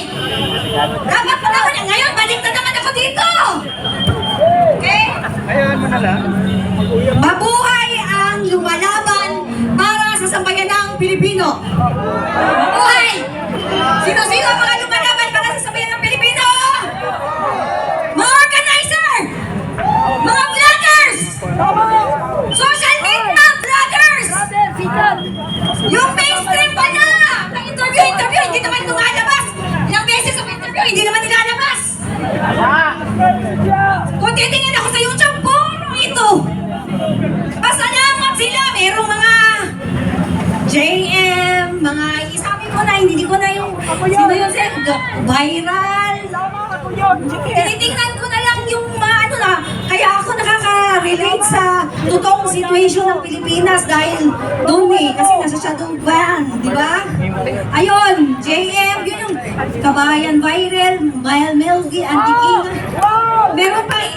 Rakyat JM, mga isabi ko na, hindi ko na yung, sino yun, sir? Viral! Tinitingnan ko na lang yung mga ano na, kaya ako nakaka-relate sa totoong situation ng Pilipinas dahil doon eh, kasi nasa shadow ban, di ba? Ayun, JM, yun yung kabayan viral, Mile Melgi, Antiquina. Meron pa eh,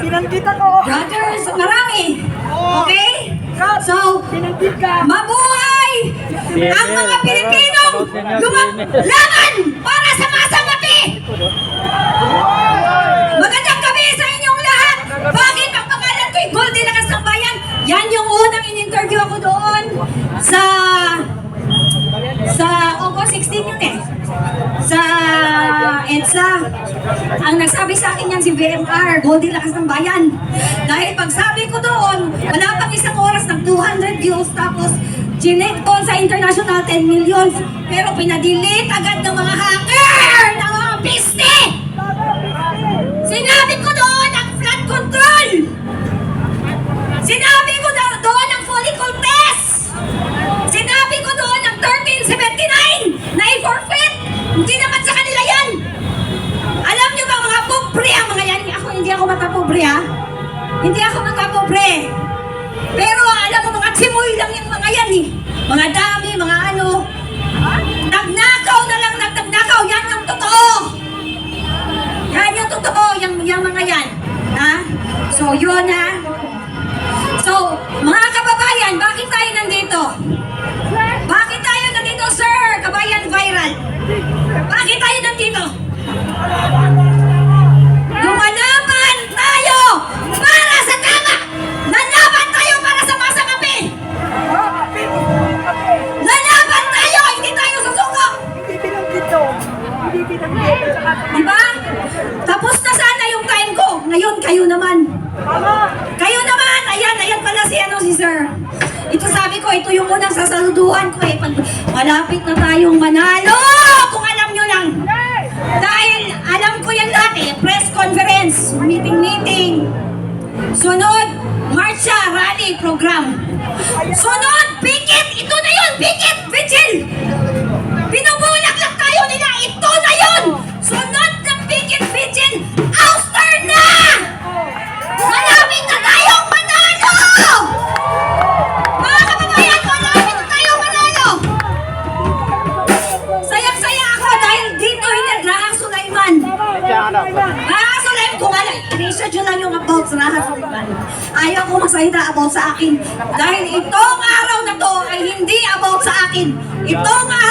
Sinanggita ko! brothers, marami. Okay? So, Sinanggit! Mabuhay ang mga Pilipinong lumalaban para sa masangapi! Magandang gabi sa inyong lahat! Bakit ang pangalan ko'y Goldie Lakas ng Bayan? Yan yung unang in-interview ako doon sa sa August 16 yun eh. Sa EDSA. Ang nagsabi sa akin yan si VMR, Goldie Lakas ng Bayan. Dahil pagsabi ko doon, wala pang isang oras ng 200 views tapos Ginek ko sa international 10 million. Pero pinadelete agad ng mga hacker, ng mga piste. Sinabi ko doon ang flood control. Sinabi ko doon ang follicle test. Sinabi ko doon ang 1379 na i-forfeit. Hindi naman sa kanila Mga dami, mga ano. Nagnakaw na lang nagnagnakaw. Yan yung totoo. Yan yung totoo, yung, yung mga yan. Ha? So, yun ha. So, mga kababayan, bakit tayo nandito? Bakit tayo nandito, sir? Kabayan viral. Bakit tayo nandito? Unang sasaluduhan ko eh. Pag malapit na tayong manalo! Kung alam nyo lang. Dahil alam ko yan eh. Press conference, meeting-meeting. Sunod, marcha, rally, program. Sunod, pikit! Ito na yun! Pikit! Vigil! Binubulak lang Magsalita about sa akin. Dahil itong araw na to ay hindi about sa akin. Itong araw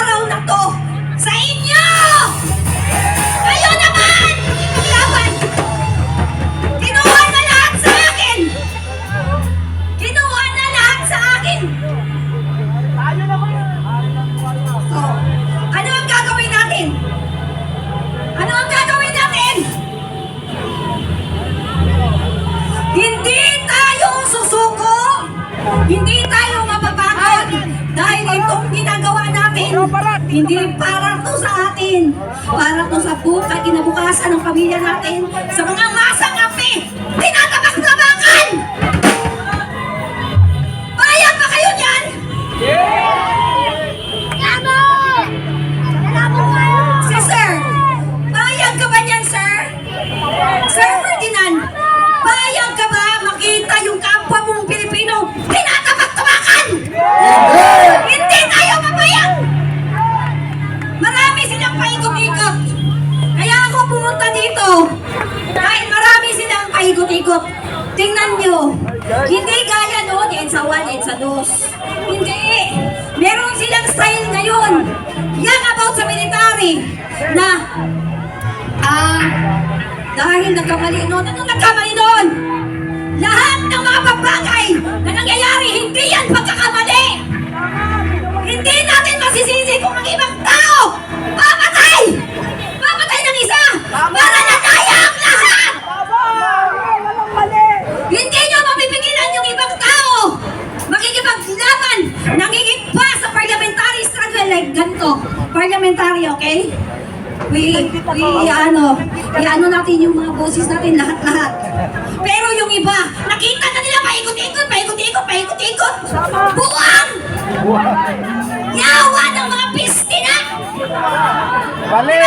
hindi para to sa atin. Para to sa buka, kinabukasan ng pamilya natin, sa mga masang api, tinatabak-tabakan! Na, ah, dahil nagkamali noon. Anong nagkamali noon? Lahat ng mga bagay na nangyayari, hindi yan pagkakamali. Hindi natin masisisi kung ang ibang tao papatay! Papatay ng isa para nataya ang lahat! Hindi nyo mapipigilan yung ibang tao! Makikipaglaban! Nangingit pa sa parliamentary struggle like ganito. Parliamentary, okay? We, we, ano, i-ano natin yung mga boses natin lahat-lahat. Pero yung iba, nakita na nila paikot-ikot, paikot-ikot, paikot-ikot. Buwang! Yawa ng mga pistina! Mali!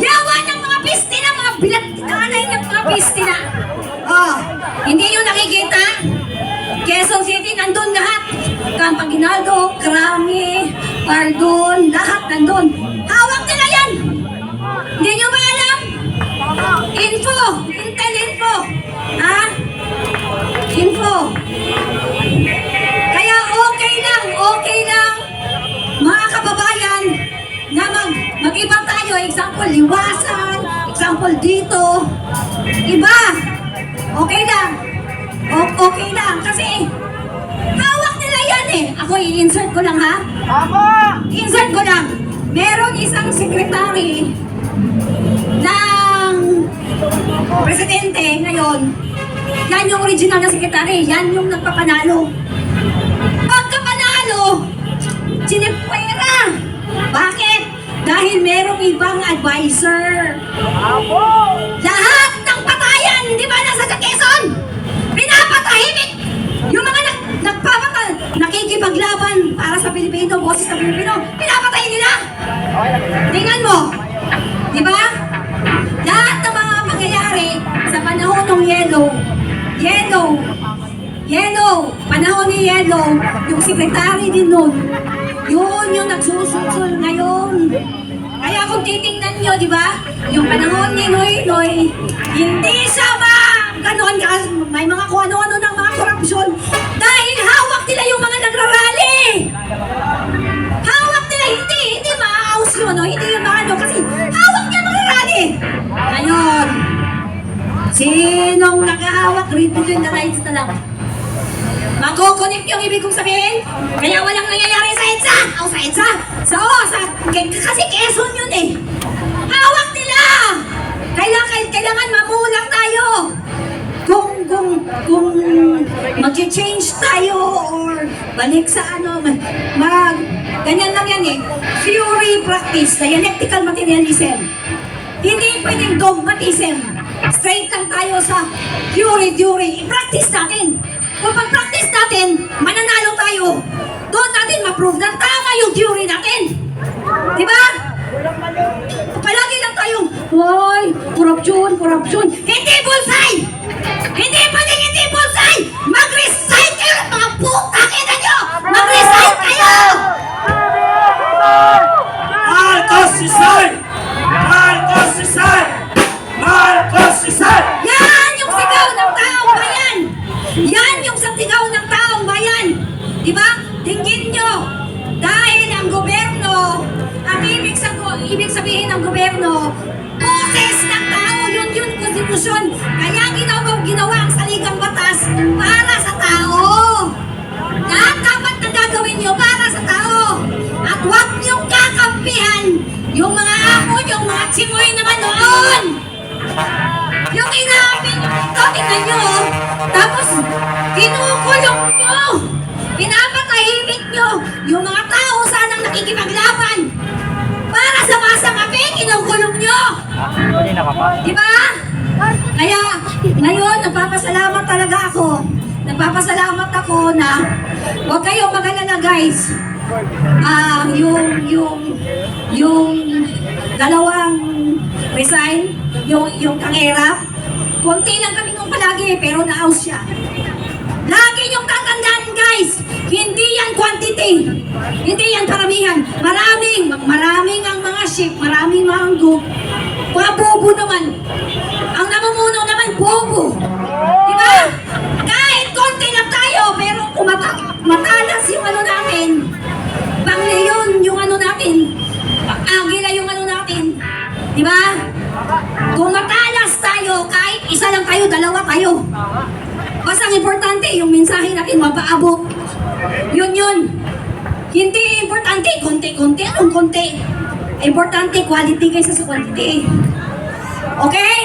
Yawa ng mga pistina, mga bilagtanay ng mga pistina. Oh, hindi nyo nakikita? Quezon City, nandun lahat. Campaginaldo, Krami, Pardon, lahat nandun. Example, liwasan. Example, dito. Iba. Okay lang. O- okay lang. Kasi, hawak nila yan eh. Ako, i-insert ko lang ha. Tama! I-insert ko lang. Meron isang secretary ng presidente ngayon. Yan yung original na secretary. Yan yung nagpapanalo. Advisor. Bravo! Lahat ng patayan, di ba, nasa sa Quezon? Pinapatahimik! Yung mga nag, nagpapata, nakikipaglaban para sa Pilipino, boses sa Pilipino, pinapatay nila! Tingnan mo! Di ba? Lahat ng mga mangyayari sa panahon ng yellow, yellow, yellow, panahon ni yellow, yung sekretary din nun, yun yung nagsususul ngayon. Kaya kung titingnan nyo, di ba, yung panahon ni Noy Noy, hindi siya ma ganon may mga kung ano-ano ng mga korupsyon dahil hawak nila yung mga nagrarally. Hawak nila, hindi, hindi maaaus yun, no? hindi yun maano, kasi hawak niya mga rally. Ngayon, sinong nakahawak, between the lines na lang. Yung ibig kong sabihin. Kaya walang nangyayari sa EDSA. O sa EDSA. Sa o, sa, kasi Quezon yun eh. Hawak nila. Kailangan, kailangan mamulang tayo. Kung, kung, kung mag-change tayo or balik sa ano, mag, mag ganyan lang yan eh. Theory practice, dialectical materialism. Hindi pwedeng dogmatism. Straight lang tayo sa theory, theory. I-practice natin. Kung pag-practice natin, mananalo tayo. Doon natin ma-prove na tama yung theory natin. Di ba? Palagi lang tayong, Hoy, korupsyon, korupsyon. Hindi bullseye! Gobyerno, boses ng tao, yun yun konstitusyon. Kaya ginawa, ginawa ang saligang batas para sa tao. Lahat dapat na gagawin nyo para sa tao. At huwag niyong kakampihan yung mga amo, yung mga chimoy naman noon. Yung inamin nyo ito, tingnan nyo, oh. tapos kinukulong nyo. Pinapatahimik nyo yung mga tao sanang nakikipaglaban. Api, kinukulong nyo. Di ba? Kaya, ngayon, nagpapasalamat talaga ako. Nagpapasalamat ako na huwag kayong magalala guys. Ah, yung, yung, yung dalawang resign, yung, yung kangera, konti lang kami nung palagi, pero na-out siya. Lagi niyong tatandaan guys, hindi yan quantity. Hindi yan paramihan. Maraming, maraming ang mga ship, maraming group. Mga bobo naman. Ang namumuno naman, bobo. Di ba? Kahit konti lang tayo, pero kung mata- matalas yung ano natin, pang leon yung ano natin, agila yung ano natin. Di ba? Kung matalas tayo, kahit isa lang tayo, dalawa tayo. Basta ang importante, yung mensahe natin mapaabot. Yun yun. Hindi importante, konti-konti. Anong konti? Importante, quality kaysa sa quantity. Okay?